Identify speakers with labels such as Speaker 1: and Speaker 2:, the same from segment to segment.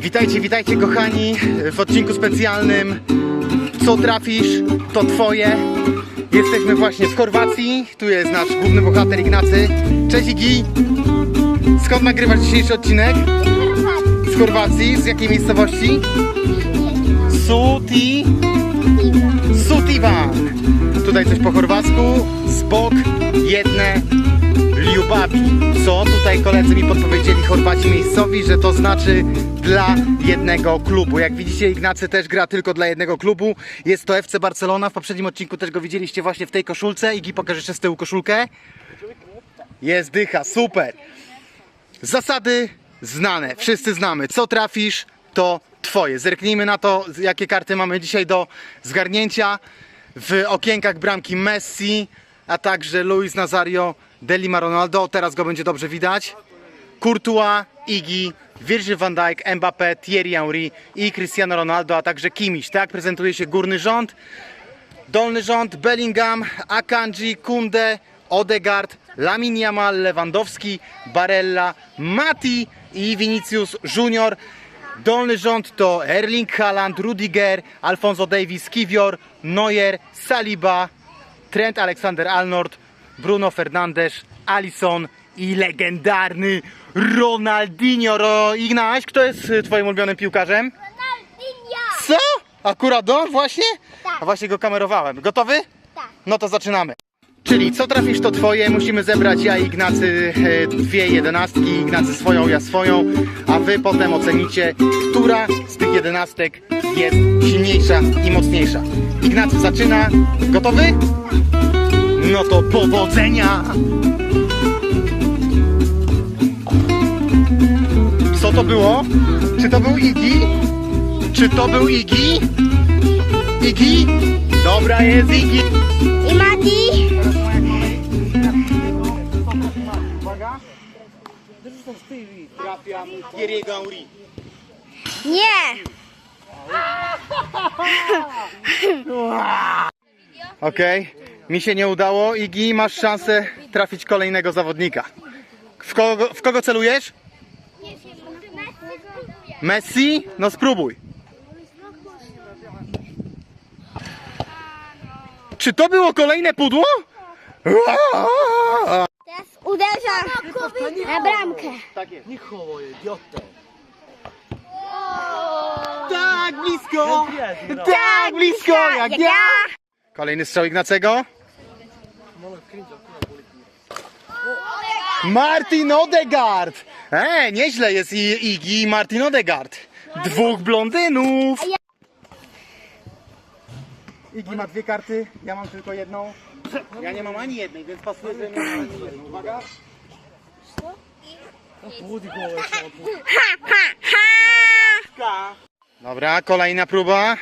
Speaker 1: Witajcie, witajcie kochani w odcinku specjalnym. Co trafisz, to twoje. Jesteśmy właśnie z Chorwacji. Tu jest nasz główny bohater Ignacy. Cześć Igi. Skąd nagrywasz dzisiejszy odcinek? Z Chorwacji, z jakiej miejscowości? Suti. Sutivan Tutaj coś po chorwacku. Zbog jedne Ljubavi. Co tutaj koledzy mi podpowiedzieli Chorwaci miejscowi, że to znaczy dla jednego klubu. Jak widzicie, Ignacy też gra tylko dla jednego klubu. Jest to FC Barcelona. W poprzednim odcinku też go widzieliście właśnie w tej koszulce. Igi, pokażę jeszcze z tyłu koszulkę. Jest dycha, super. Zasady znane, wszyscy znamy. Co trafisz, to twoje. Zerknijmy na to, jakie karty mamy dzisiaj do zgarnięcia. W okienkach bramki Messi, a także Luis Nazario, Delima Ronaldo. Teraz go będzie dobrze widać. Courtois, Igi, Virgil van Dijk, Mbappé, Thierry Henry i Cristiano Ronaldo, a także Kimmich. Tak prezentuje się górny rząd. Dolny rząd Bellingham, Akanji, Kunde, Odegaard, Lamin Yamal, Lewandowski, Barella, Mati i Vinicius Junior. Dolny rząd to Erling Haaland, Rudiger, Alfonso Davies, Kiwior, Neuer, Saliba, Trent Alexander-Arnold, Bruno Fernandes, Alisson i legendarny Ronaldinho. Ro... Ignaś, kto jest y, twoim ulubionym piłkarzem?
Speaker 2: Ronaldinho!
Speaker 1: Co? Akurat on właśnie?
Speaker 2: Tak.
Speaker 1: A właśnie go kamerowałem. Gotowy?
Speaker 2: Tak.
Speaker 1: No to zaczynamy. Czyli co trafisz to twoje, musimy zebrać ja i Ignacy e, dwie jedenastki, Ignacy swoją, ja swoją, a wy potem ocenicie, która z tych jedenastek jest silniejsza i mocniejsza. Ignacy zaczyna, gotowy? No to powodzenia! Co to było? Czy to był Igi? Czy to był Igi? Igi? Dobra jest Igi.
Speaker 2: I Mati?
Speaker 1: Trafiam Henry.
Speaker 2: Nie!
Speaker 1: Okej, mi się nie udało. Igi, masz szansę trafić kolejnego zawodnika. W kogo, w kogo celujesz? Messi? No spróbuj. Czy to było kolejne pudło?
Speaker 2: Teraz uderza na bramkę.
Speaker 1: Tak jest.
Speaker 3: Njihovo je, idiote.
Speaker 1: Tak blisko!
Speaker 3: No.
Speaker 1: Tak blisko jak ja! Kolejny strzał Ignacego. Martin Odegaard! E, nieźle jest i Igi i Martin Odegaard. Dwóch blondynów. Igi ma dwie karty, ja mam tylko jedną. Ja nie mam ani jednej, więc pasuje, nie mam ani jednej. Uwaga. Dobra, kolejna próba.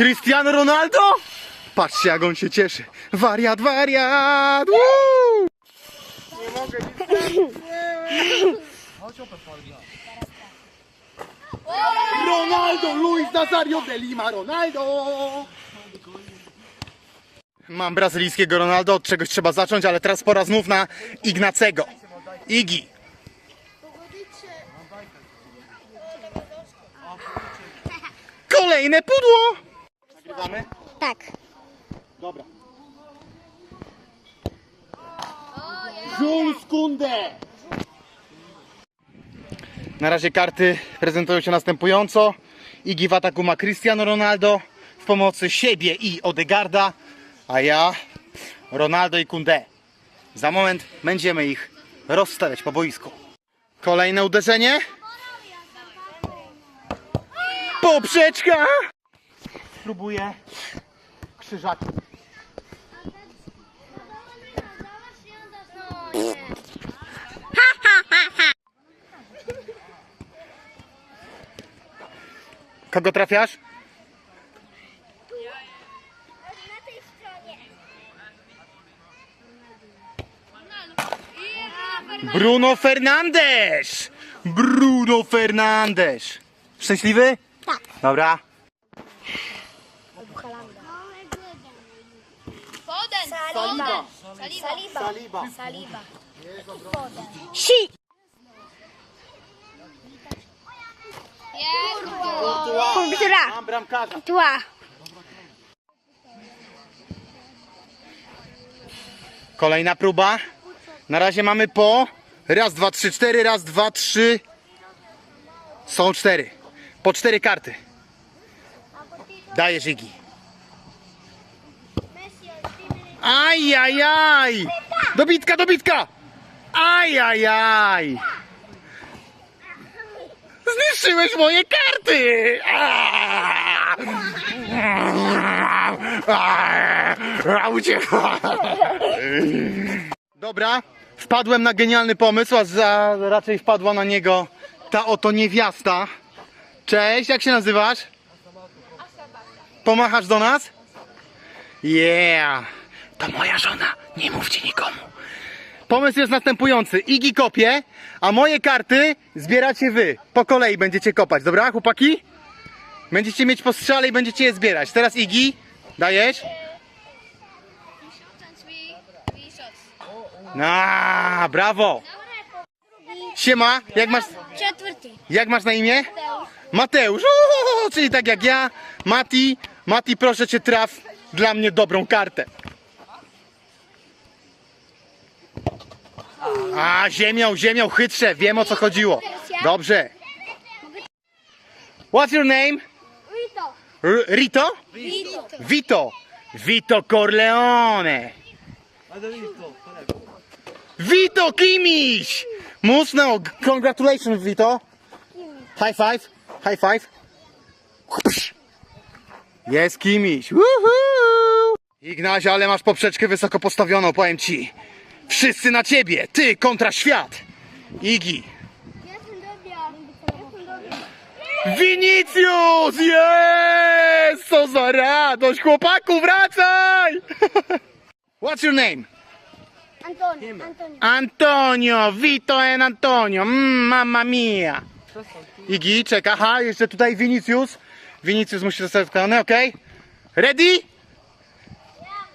Speaker 1: Cristiano Ronaldo? Patrzcie jak on się cieszy. Wariat, wariat! Woo! Nie mogę Ronaldo, Luis Nazario de Lima, Ronaldo! Mam brazylijskiego Ronaldo, od czegoś trzeba zacząć, ale teraz pora znów na Ignacego. Igi. Kolejne pudło! Nagrywamy?
Speaker 2: Tak.
Speaker 1: Dobra. Jules Kunde! Na razie karty prezentują się następująco. Igi w ataku ma Cristiano Ronaldo w pomocy siebie i Odegarda, a ja Ronaldo i Kunde. Za moment będziemy ich rozstawiać po boisku. Kolejne uderzenie. Poprzeczka! Spróbuję krzyżaki. Kogo trafiasz?
Speaker 2: Na tej stronie.
Speaker 1: Bruno Fernandes! Bruno Fernandes! Szczęśliwy?
Speaker 2: Tak.
Speaker 1: Dobra.
Speaker 2: Foden. Saliba. Saliba.
Speaker 3: Saliba.
Speaker 2: Saliba.
Speaker 1: Si!
Speaker 2: Kultura.
Speaker 1: Mam bramkarza.
Speaker 2: Tła.
Speaker 1: Kolejna próba. Na razie mamy po raz, dwa, trzy, cztery, raz, dwa, trzy. Są cztery. Po cztery karty. Dajesz Igi. Ajajaj! Dobitka, dobitka! Ajajaj! Zniszczyłeś moje karty! Dobra, wpadłem na genialny pomysł, a za, raczej wpadła na niego ta oto niewiasta. Cześć, jak się nazywasz? Pomachasz do nas? Yeah! To moja żona, nie mówcie nikomu. Pomysł jest następujący. Igi kopie, a moje karty zbieracie wy. Po kolei będziecie kopać, dobra chłopaki? Będziecie mieć po strzale i będziecie je zbierać. Teraz Igi, dajesz? A, brawo! Siema, jak masz,
Speaker 2: Czwarty.
Speaker 1: jak masz na imię? Mateusz, Uuu, czyli tak jak ja, Mati. Mati, proszę cię, traf dla mnie dobrą kartę. A, ziemią, ziemią, chytrze, wiem o co chodziło. Dobrze. What's your name?
Speaker 2: Rito.
Speaker 1: R Rito? Vito. Vito Corleone. Vito Kimiś! Mocno, congratulations Vito. High five, high five. Jest Kimiś. Woohoo! Ignaś, ale masz poprzeczkę wysoko postawioną, powiem ci. Wszyscy na ciebie, ty kontra świat. Igi. Vinicius! Jest! Co za radość! Chłopaku, wracaj! What's your name?
Speaker 2: Antonio. Antonio.
Speaker 1: Antonio, Vito and Antonio, mm, mamma mia. Igi, czeka, aha, jeszcze tutaj Vinicius. Vinicius musi zostać wykonany, ok? Ready?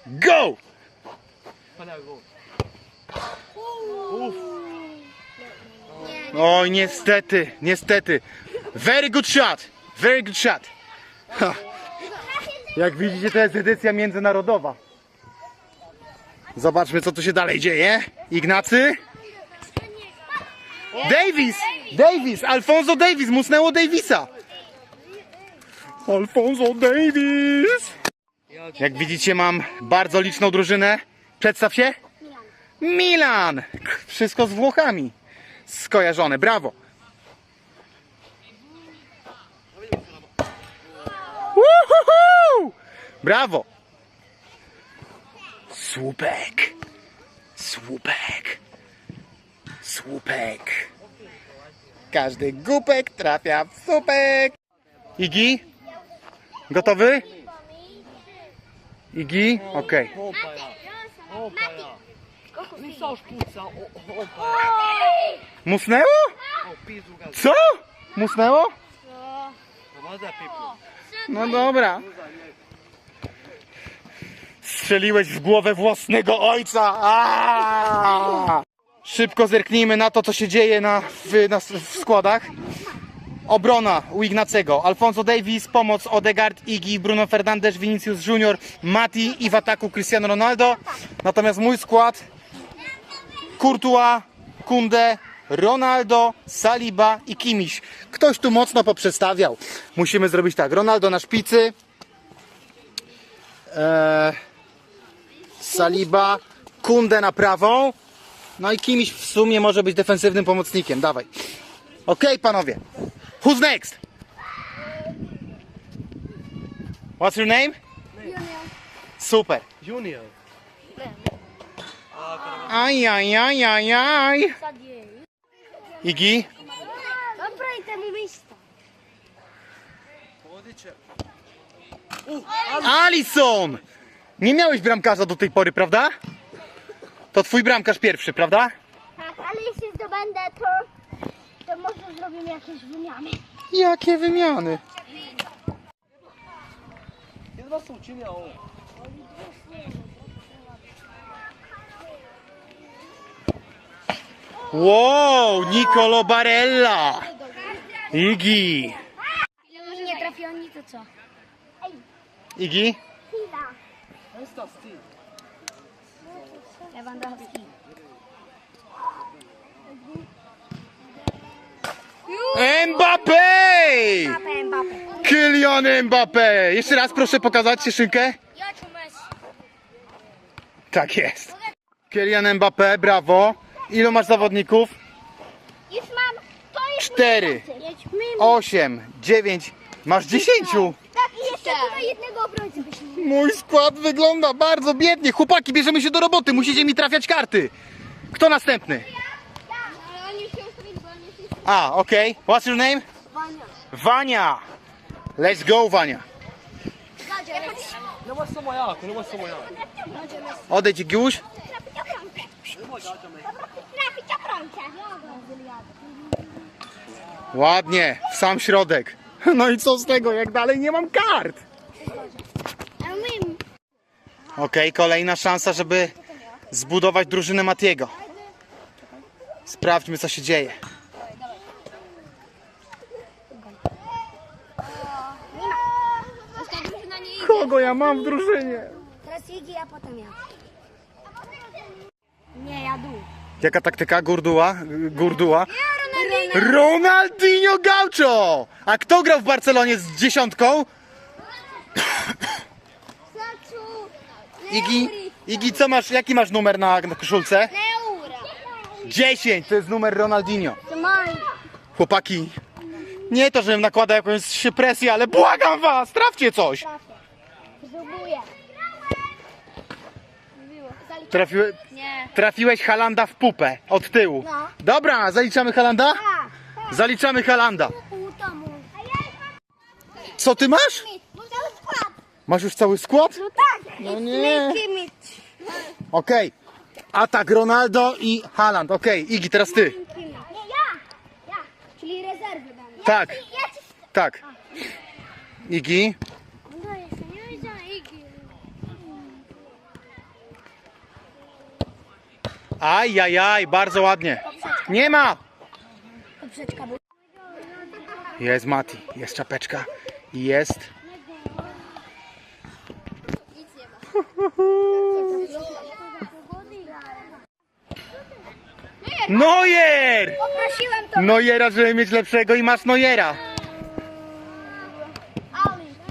Speaker 1: Go!
Speaker 3: Kolego.
Speaker 1: Oj, niestety, niestety. Very good shot, very good shot. Ha. Jak widzicie, to jest edycja międzynarodowa. Zobaczmy, co tu się dalej dzieje. Ignacy? Davis! Davis! Alfonso Davis! Musnęło Davisa! Alfonso Davis! Jak widzicie, mam bardzo liczną drużynę. Przedstaw się. Milan! Wszystko z Włochami. Skojarzone, brawo! Uhuhu! Brawo! Słupek! Słupek! Słupek! Każdy głupek trafia w słupek! Igi? Gotowy? Igi? Okej.
Speaker 3: Opa opa ja.
Speaker 1: Musnęło? Co? Musnęło? No dobra. Strzeliłeś w głowę własnego ojca. Aaaa! Szybko zerknijmy na to, co się dzieje na, w, na, w składach. Obrona u Ignacego. Alfonso Davis, pomoc Odegaard, Igi, Bruno Fernandes, Vinicius Junior, Mati i w ataku Cristiano Ronaldo. Natomiast mój skład Courtois, Kunde, Ronaldo, Saliba i Kimiś. Ktoś tu mocno poprzestawiał. Musimy zrobić tak. Ronaldo na szpicy. Eee, Saliba, Kunde na prawą. No i Kimiś w sumie może być defensywnym pomocnikiem. Dawaj. Okej, panowie. Who's next? What's your name? Super.
Speaker 3: Junior.
Speaker 1: Aj, aj, aj, aj, aj. Igi?
Speaker 2: Dobra i temu miejsca.
Speaker 1: Alison! Nie miałeś bramkarza do tej pory, prawda? To twój bramkarz pierwszy, prawda?
Speaker 2: Tak, ale jeśli zdobędę, to, to może zrobimy jakieś wymiany.
Speaker 1: Jakie wymiany?
Speaker 3: Jedva se učinio ovo.
Speaker 1: Wow, Nicolo Barella. Igi.
Speaker 2: Nie trafi oni, to co?
Speaker 1: Igi?
Speaker 2: Lewandowski.
Speaker 1: Mbappé!
Speaker 2: Mbappé, Mbappé.
Speaker 1: Kylian Mbappé! Jeszcze raz proszę pokazać.
Speaker 2: Jociu Messi.
Speaker 1: Tak jest. Kylian Mbappé, brawo. Ilu masz zawodników?
Speaker 2: Już mam. To jest
Speaker 1: Cztery, osiem, dziewięć. Masz dziesięciu.
Speaker 2: Tak, i jeszcze tutaj jednego obrońcy byśmy.
Speaker 1: Mój skład wygląda bardzo biednie. Chłopaki, bierzemy się do roboty. Musicie mi trafiać karty. Kto następny?
Speaker 2: Ale oni się ustawili, bo oni się
Speaker 1: A, okej. What's your name?
Speaker 2: Wania.
Speaker 1: Wania. Let's go,
Speaker 3: não é só moiaco.
Speaker 1: Odejdź, Giuś. Ładnie, w sam środek. No i co z tego, jak dalej nie mam kart? Okej, kolejna szansa, żeby zbudować drużynę Matiego. Sprawdźmy, co się dzieje. Kogo ja mam w drużynie?
Speaker 2: Teraz Igi, a potem ja. Nie, ja dół.
Speaker 1: Jaka taktyka? Gurduła? Gurduła? Ronaldinho Gaucho! A kto grał w Barcelonie z dziesiątką? Igi, Igi co masz, jaki masz numer na, koszulce?
Speaker 2: Neura.
Speaker 1: 10, to jest numer Ronaldinho. Chłopaki, nie to, żebym nakładał jakąś presję, ale błagam was, trafcie coś! Trafiłe,
Speaker 2: Nie.
Speaker 1: trafiłeś Halanda w pupę, od tyłu.
Speaker 2: No.
Speaker 1: Dobra, zaliczamy Halanda?
Speaker 2: Tak.
Speaker 1: Zaliczamy Halanda. Co ty masz? Masz już cały skład?
Speaker 2: No tak.
Speaker 1: No nie. Okej. Atak Ronaldo i Haaland. Okej, Igi, teraz ty.
Speaker 2: Nie, ja. Ja. Czyli rezerwy będą.
Speaker 1: Tak, tak. Igi.
Speaker 2: No jeszcze nie wiedziałem Igi.
Speaker 1: Aj, aj, aj, bardzo ładnie. Nie ma! Jest Mati, jest czapeczka. Jest. Nojer! Nojera, żeby mieć lepszego i masz Nojera.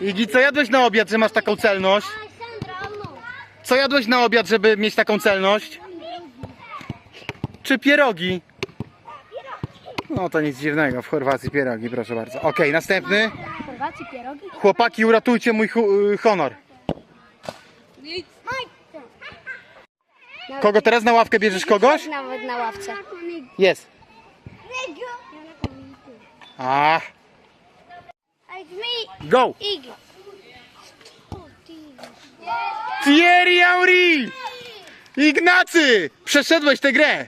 Speaker 1: Igi, co jadłeś na obiad, że masz taką celność?
Speaker 2: No.
Speaker 1: Co jadłeś na obiad, żeby mieć taką celność? Czy pierogi? No to nic dziwnego, w Chorwacji pierogi, proszę bardzo. Okej, następny.
Speaker 2: W Chorwacji pierogi?
Speaker 1: Chłopaki, uratujcie mój hu- y, honor. Kogo teraz na ławkę bierzesz kogoś?
Speaker 2: Nawet na ławce.
Speaker 1: Jest. A, go! Thierry Henry! Ignacy! Przeszedłeś tę grę!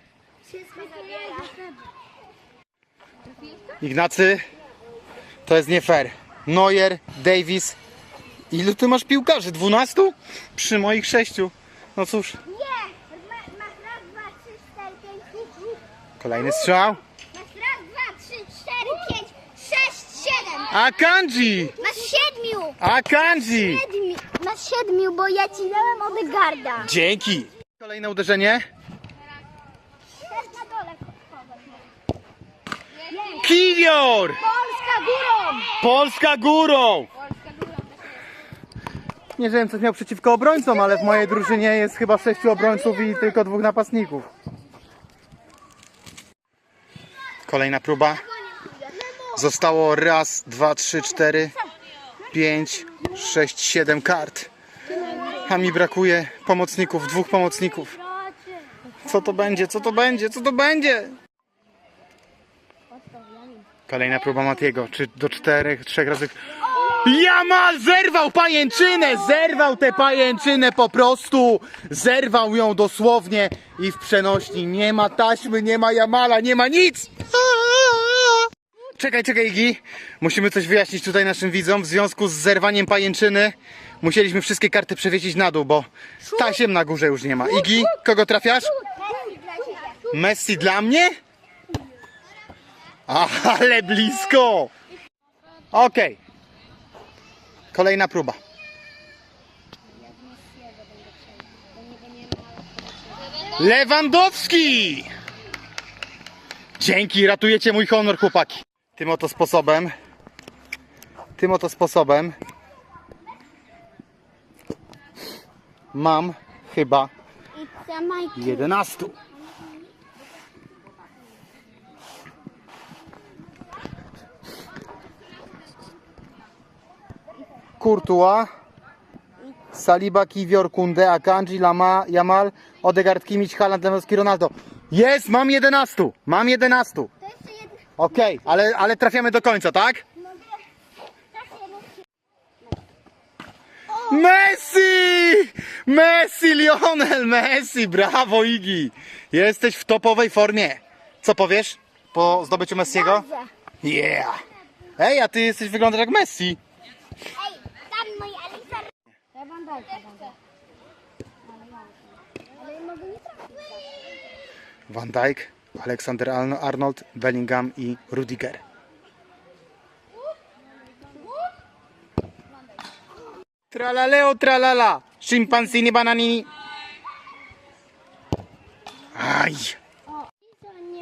Speaker 1: Ignacy, to jest nie fair. Neuer, Davis. Ilu ty masz piłkarzy? 12? Przy moich sześciu. No cóż,
Speaker 2: Nie! Masz raz, dwa, trzy, cztery, pięć, sześć,
Speaker 1: kolejny strzał.
Speaker 2: Masz raz, dwa, trzy, cztery, pięć, sześć, siedem.
Speaker 1: Akanji!
Speaker 2: Masz siedmiu.
Speaker 1: Akanji!
Speaker 2: Siedmiu. Masz siedmiu, bo ja ci dałem Odegarda.
Speaker 1: Dzięki! Kolejne uderzenie.
Speaker 2: Też na dole chować.
Speaker 1: Kiwior!
Speaker 2: Polska górą!
Speaker 1: Polska górą! Nie wiem, coś miał przeciwko obrońcom, ale w mojej drużynie jest chyba sześciu obrońców i tylko dwóch napastników. Kolejna próba. Zostało raz, dwa, trzy, cztery, pięć, sześć, siedem kart. A mi brakuje pomocników, dwóch pomocników. Co to będzie? Co to będzie? Co to będzie? Kolejna próba Matiego. Czy do czterech, trzech razy. Jamal zerwał pajęczynę! Zerwał tę pajęczynę po prostu! Zerwał ją dosłownie i w przenośni. Nie ma taśmy, nie ma Jamala, nie ma nic! Czekaj, czekaj, Igi. Musimy coś wyjaśnić tutaj naszym widzom. W związku z zerwaniem pajęczyny musieliśmy wszystkie karty przewiesić na dół, bo tasiem na górze już nie ma. Igi, kogo trafiasz? Messi dla mnie? Ale blisko! Okej. Kolejna próba. Lewandowski! Dzięki, ratujecie mój honor, chłopaki. Tym oto sposobem. Tym oto sposobem. Mam chyba
Speaker 2: It's a Mike.
Speaker 1: 11. Courtois, Saliba, Kiwior, Kunde, Akanji, Lama, Jamal, Odegaard, Kimmich, Haaland, Lewandowski, Ronaldo. Jest, mam 11. Mam 11.
Speaker 2: To jeszcze jeden.
Speaker 1: Okej, ale, ale trafiamy do końca, tak? Messi! Messi, Lionel Messi! Brawo, Igi! Jesteś w topowej formie. Co powiesz po zdobyciu Messiego? Yeah! Ej, a ty jesteś, wyglądasz jak Messi.
Speaker 2: Ej, tam mój Alexander.
Speaker 1: Van Dijk, Alexander Arno- Arnold, Bellingham i Rudiger. Tralaleo, tralala! Scimpanzini, bananini! Aj!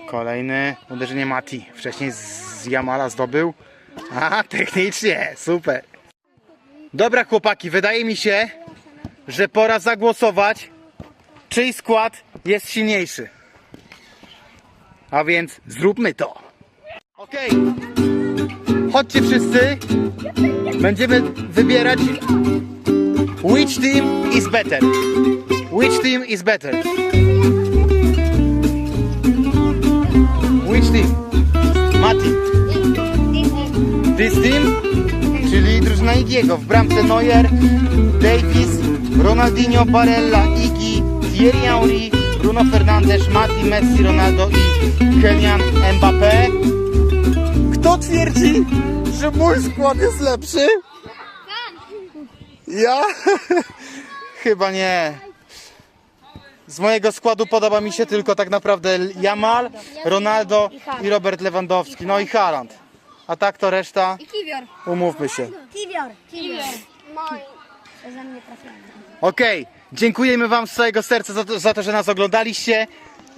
Speaker 1: Kolejne uderzenie Mati. Wcześniej z Jamala zdobył. A, technicznie, super. Dobra chłopaki, wydaje mi się, że pora zagłosować, czyj skład jest silniejszy. A więc zróbmy to. Okej. Chodźcie wszyscy. Będziemy wybierać which team is better. Which team is better. Which team? Mati. This team? Czyli drużyna Igiego. W bramce Neuer, Davis, Ronaldinho, Barella, Igi, Thierry Henry, Bruno Fernandes, Mati, Messi, Ronaldo i Kylian Mbappé. Kto twierdzi, że mój skład jest lepszy? Ja? Chyba nie. Z mojego składu podoba mi się tylko tak naprawdę Jamal, Ronaldo i Robert Lewandowski. No i Haaland. A tak to reszta,
Speaker 3: I kiwior.
Speaker 1: umówmy się.
Speaker 2: Kiwior. Kiwior. Moi. To ze mnie.
Speaker 1: Okej, dziękujemy Wam z całego serca za to, za to, że nas oglądaliście.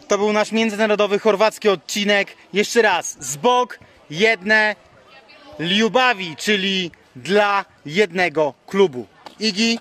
Speaker 1: To był nasz międzynarodowy chorwacki odcinek. Jeszcze raz, z bok jedne Liubawi, czyli dla jednego klubu. Igi,